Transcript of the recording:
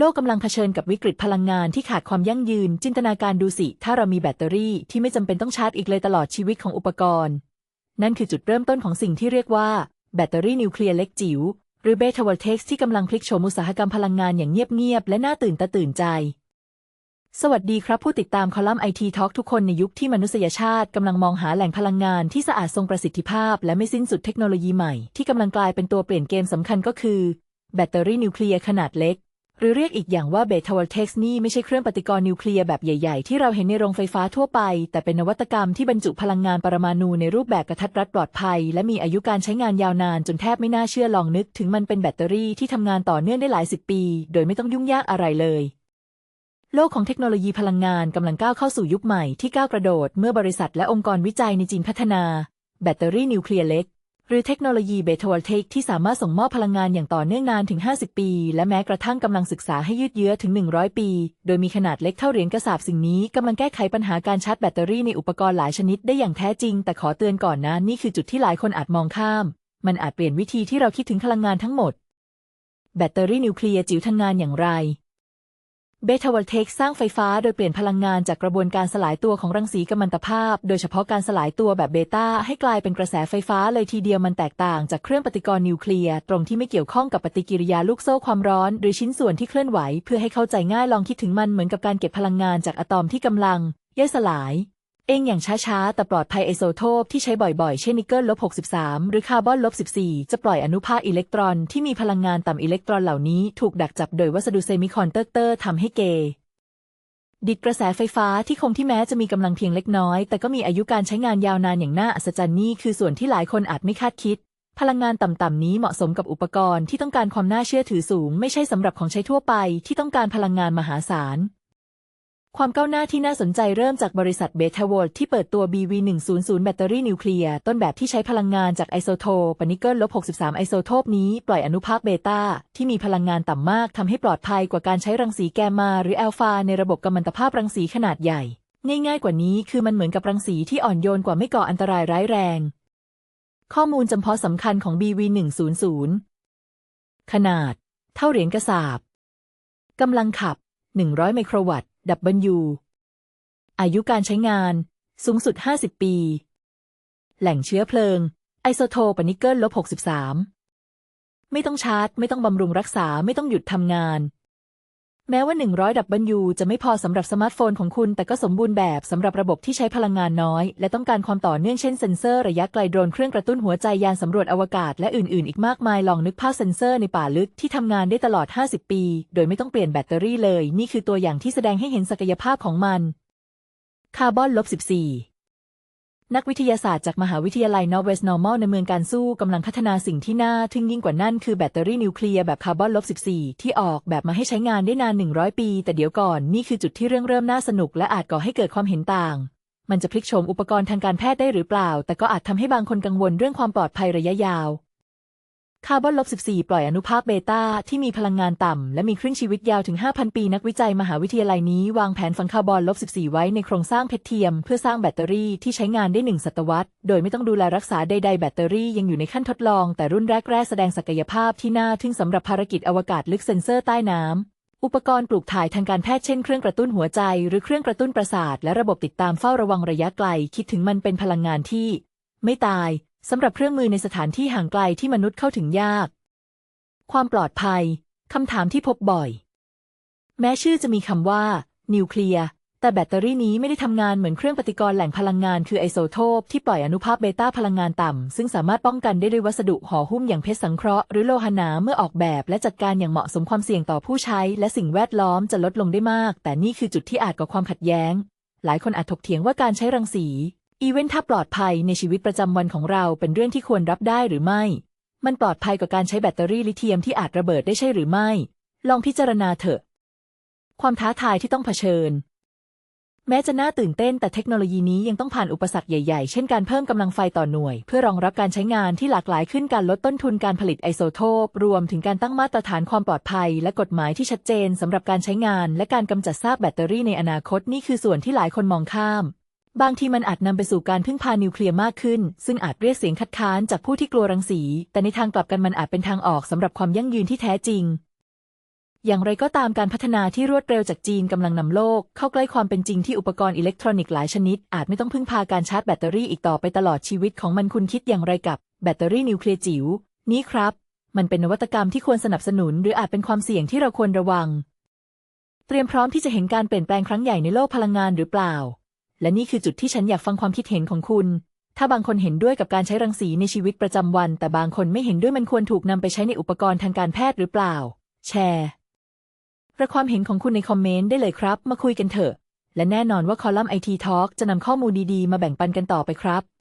โลกกำลังเผชิญกับวิกฤตพลังงานที่ขาดความยั่งยืน จินตนาการดูสิ ถ้าเรามีแบตเตอรี่ที่ไม่จำเป็นต้องชาร์จอีกเลยตลอดชีวิตของอุปกรณ์ นั่นคือจุดเริ่มต้นของสิ่งที่เรียกว่า แบตเตอรี่นิวเคลียร์เล็กจิ๋วหรือเบต้าวอลเทกที่กำลังพลิกโฉมอุตสาหกรรมพลังงานอย่างเงียบๆและน่าตื่นตาตื่นใจ สวัสดีครับผู้ติดตามคอลัมน์ไอทีทอทุกคนในยุคที่มนุษยชาติกำลังมองหาแหล่งพลังงานที่สะอาดทรงประสิทธิภาพ และไม่สิ้นสุดเทคโนโลยีใหม่ที่กำลังกลายเป็นตัวเปลี่ยนเกมสำคัญก็คือ แบตเตอรี่นิวเคลียร์ขนาดเล็ก หรือเรียกอีกอย่างว่าเบตาวอลเท็กซ์นี่ไม่ใช่เครื่องปฏิกรณ์นิวเคลียร์แบบใหญ่ๆ ที่เราเห็นในโรงไฟฟ้าทั่วไป แต่เป็นนวัตกรรมที่บรรจุพลังงานปรมาณูในรูปแบบกระทัดรัดปลอดภัย และมีอายุการใช้งานยาวนานจนแทบไม่น่าเชื่อลองนึก ถึงมันเป็นแบตเตอรี่ที่ทำงานต่อเนื่องได้หลายสิบปี โดยไม่ต้องยุ่งยากอะไรเลย โลกของเทคโนโลยีพลังงานกำลังก้าวเข้าสู่ยุคใหม่ที่ก้าวกระโดด เมื่อบริษัทและองค์กรวิจัยในจีนพัฒนา แบตเตอรี่นิวเคลียร์เล็ก หรือเทคโนโลยีเบต้าวอลเทกที่สามารถส่งมอบพลังงานอย่างต่อเนื่องนานถึง 50 ปี และแม้กระทั่งกำลังศึกษาให้ยืดเยื้อถึง 100 ปี โดยมีขนาดเล็กเท่าเหรียญกระสาบสิ่งนี้กำลังแก้ไขปัญหาการชาร์จแบตเตอรี่ในอุปกรณ์หลายชนิดได้อย่างแท้จริง แต่ขอเตือนก่อนนะนี่คือจุดที่หลายคนอาจมองข้าม มันอาจเปลี่ยนวิธีที่เราคิดถึงพลังงานทั้งหมด แบตเตอรี่นิวเคลียร์จิ๋วทำงานอย่างไร เบตาวอลเทคสร้างไฟฟ้าโดยเปลี่ยนพลังงานจากกระบวนการสลายตัวของรังสีกัมมันตภาพ โดยเฉพาะการสลายตัวแบบเบต้าให้กลายเป็นกระแสไฟฟ้าเลยทีเดียวมันแตกต่างจากเครื่องปฏิกรณ์นิวเคลียร์ตรงที่ไม่เกี่ยวข้องกับปฏิกิริยาลูกโซ่ความร้อน หรือชิ้นส่วนที่เคลื่อนไหว เพื่อให้เข้าใจง่ายลองคิดถึงมันเหมือนกับการเก็บพลังงานจากอะตอมที่กำลังย่อยสลาย เองอย่างช้าๆ แต่ปลอดภัยไอโซโทปที่ใช้บ่อยๆ เช่นนิกเกิลลบ63 หรือคาร์บอนลบ14 จะปล่อยอนุภาคอิเล็กตรอนที่มีพลังงานต่ำอิเล็กตรอนเหล่านี้ถูกดักจับโดยวัสดุเซมิคอนดักเตอร์ทำให้เกดิดกระแสไฟฟ้าที่คงที่แม้จะมีกำลังเพียงเล็กน้อย แต่ก็มีอายุการใช้งานยาวนานอย่างน่าอัศจรรย์นี่คือส่วนที่หลายคนอาจไม่คาดคิด พลังงานต่ำๆนี้เหมาะสมกับอุปกรณ์ที่ต้องการความน่าเชื่อถือสูง ไม่ใช่สำหรับของใช้ทั่วไปที่ต้องการพลังงานมหาศาล ความก้าวหน้าที่น่าสนใจเริ่มจากบริษัทเบทาวอลที่เปิดตัว BV100 แบตเตอรี่นิวเคลียร์ต้นแบบที่ใช้พลังงานจากไอโซโทปนิกเกิลลบ63 ไอโซโทปนี้ปล่อยอนุภาคเบต้าที่มีพลังงานต่ำมากทำให้ปลอดภัยกว่าการใช้รังสีแกมมาหรือแอลฟาในระบบกัมมันตภาพรังสีขนาดใหญ่ ง่ายๆกว่านี้คือมันเหมือนกับรังสีที่อ่อนโยนกว่าไม่ก่ออันตรายร้ายแรง ข้อมูลจำเพาะสำคัญของ BV100 ขนาด เท่าเหรียญกระสาบกำลังขับ 100 ไมโครวัตต์ ดับบรรยูอายุการใช้งาน สูงสุด 50 ปี แหล่งเชื้อเพลิง ไอโซโทปนิกเกิลลบ 63 ไม่ต้องชาร์จ ไม่ต้องบำรุงรักษาไม่ต้องหยุดทำงาน แม้ว่า 100 W จะไม่พอสำหรับสมาร์ทโฟนของคุณ แต่ก็สมบูรณ์แบบสำหรับระบบที่ใช้พลังงานน้อย และต้องการความต่อเนื่องเช่นเซ็นเซอร์ระยะไกลโดรนเครื่องกระตุ้นหัวใจยานสำรวจอวกาศและอื่นๆ อีกมากมายลองนึกภาพเซ็นเซอร์ในป่าลึกที่ทำงานได้ตลอด 50 ปี โดยไม่ต้องเปลี่ยนแบตเตอรี่เลย นี่คือตัวอย่างที่แสดงให้เห็นศักยภาพของมัน คาร์บอนลบ14 นักวิทยาศาสตร์จากมหาวิทยาลัยนอร์เวสต์นอร์มอลในเมืองการสู้กำลังพัฒนาสิ่งที่น่าทึ่งยิ่งกว่านั่นคือแบตเตอรี่นิวเคลียร์แบบคาร์บอนลบ14 ที่ออกแบบมาให้ใช้งานได้นาน 100 ปี แต่เดี๋ยวก่อนนี่คือจุดที่เรื่องเริ่มน่าสนุกและอาจก่อให้เกิดความเห็นต่าง มันจะพลิกโฉมอุปกรณ์ทางการแพทย์ได้หรือเปล่า แต่ก็อาจทำให้บางคนกังวลเรื่องความปลอดภัยระยะยาว คาร์บอนลบ14 ปล่อยอนุภาคเบต้าที่มีพลังงานต่ำ และมีครึ่งชีวิตยาวถึง 5,000 ปีนักวิจัยมหาวิทยาลัยนี้ วางแผนฝังคาร์บอนลบ14 ไว้ในโครงสร้างเพชรเทียม เพื่อสร้างแบตเตอรี่ที่ใช้งานได้หนึ่งศตวรรษ โดยไม่ต้องดูแลรักษาใดๆ แบตเตอรี่ยังอยู่ในขั้นทดลอง แต่รุ่นแรกๆ แสดงศักยภาพที่น่าทึ่งสำหรับภารกิจอวกาศลึกเซ็นเซอร์ใต้น้ำอุปกรณ์ปลูกถ่ายทางการแพทย์เช่นเครื่องกระตุ้นหัวใจ หรือเครื่องกระตุ้นประสาท และระบบติดตามเฝ้าระวังระยะไกล คิดถึงมันเป็นพลังงานที่ ไม่ตาย สำหรับเครื่องมือในสถานที่ห่างไกลที่มนุษย์เข้าถึงยาก ความปลอดภัย คำถามที่พบบ่อย แม้ชื่อจะมีคำว่า นิวเคลียร์ แต่แบตเตอรี่นี้ไม่ได้ทำงานเหมือนเครื่องปฏิกรณ์แหล่งพลังงานคือไอโซโทปที่ปล่อยอนุภาคเบต้าพลังงานต่ำ ซึ่งสามารถป้องกันได้ด้วยวัสดุห่อหุ้มอย่างเพชรสังเคราะห์หรือโลหะหนาเมื่อออกแบบและจัดการอย่างเหมาะสมความเสี่ยงต่อผู้ใช้ และสิ่งแวดล้อมจะลดลงได้มาก แต่นี่คือจุดที่อาจก่อความขัดแย้ง หลายคนอาจถกเถียงว่าการใช้รังสี อีเวนต์ถ้าปลอดภัยในชีวิตประจำวันของเราเป็นเรื่องที่ควรรับได้หรือไม่ มันปลอดภัยกว่าการใช้แบตเตอรี่ลิเธียมที่อาจระเบิดได้ใช่หรือไม่ ลองพิจารณาเถอะ ความท้าทายที่ต้องเผชิญ แม้จะน่าตื่นเต้นแต่เทคโนโลยีนี้ยังต้องผ่านอุปสรรคใหญ่ๆ เช่นการเพิ่มกำลังไฟต่อหน่วย เพื่อรองรับการใช้งานที่หลากหลายขึ้นการลดต้นทุนการผลิตไอโซโทป รวมถึงการตั้งมาตรฐานความปลอดภัย และกฎหมายที่ชัดเจนสำหรับการใช้งาน และการกำจัดซากแบตเตอรี่ในอนาคตนี่คือส่วนที่หลายคนมองข้าม บางทีมันอาจนำไปสู่การพึ่งพานิวเคลียร์มากขึ้น ซึ่งอาจเรียกเสียงคัดค้านจากผู้ที่กลัวรังสี แต่ในทางกลับกันมันอาจเป็นทางออกสำหรับความยั่งยืนที่แท้จริง อย่างไรก็ตามการพัฒนาที่รวดเร็วจากจีนกำลังนำโลก เข้าใกล้ความเป็นจริงที่อุปกรณ์อิเล็กทรอนิกส์หลายชนิด อาจไม่ต้องพึ่งพาการชาร์จแบตเตอรี่อีกต่อไปตลอดชีวิตของมันคุณคิดอย่างไรกับแบตเตอรี่นิวเคลียร์จิ๋วนี้ครับ มันเป็นนวัตกรรมที่ควรสนับสนุน หรืออาจเป็นความเสี่ยงที่เราควรระวัง เตรียมพร้อมที่จะเห็นการเปลี่ยนแปลงครั้งใหญ่ในโลกพลังงานหรือเปล่า และนี่คือจุดที่ฉันอยากฟังความคิดเห็นของคุณ ถ้าบางคนเห็นด้วยกับการใช้รังสีในชีวิตประจำวัน แต่บางคนไม่เห็นด้วยมันควรถูกนำไปใช้ในอุปกรณ์ทางการแพทย์หรือเปล่า แชร์ระความเห็นของคุณในคอมเมนต์ได้เลยครับ มาคุยกันเถอะ และแน่นอนว่าคอลัมน์ไอทีทอล์กจะนำข้อมูลดีๆ มาแบ่งปันกันต่อไปครับ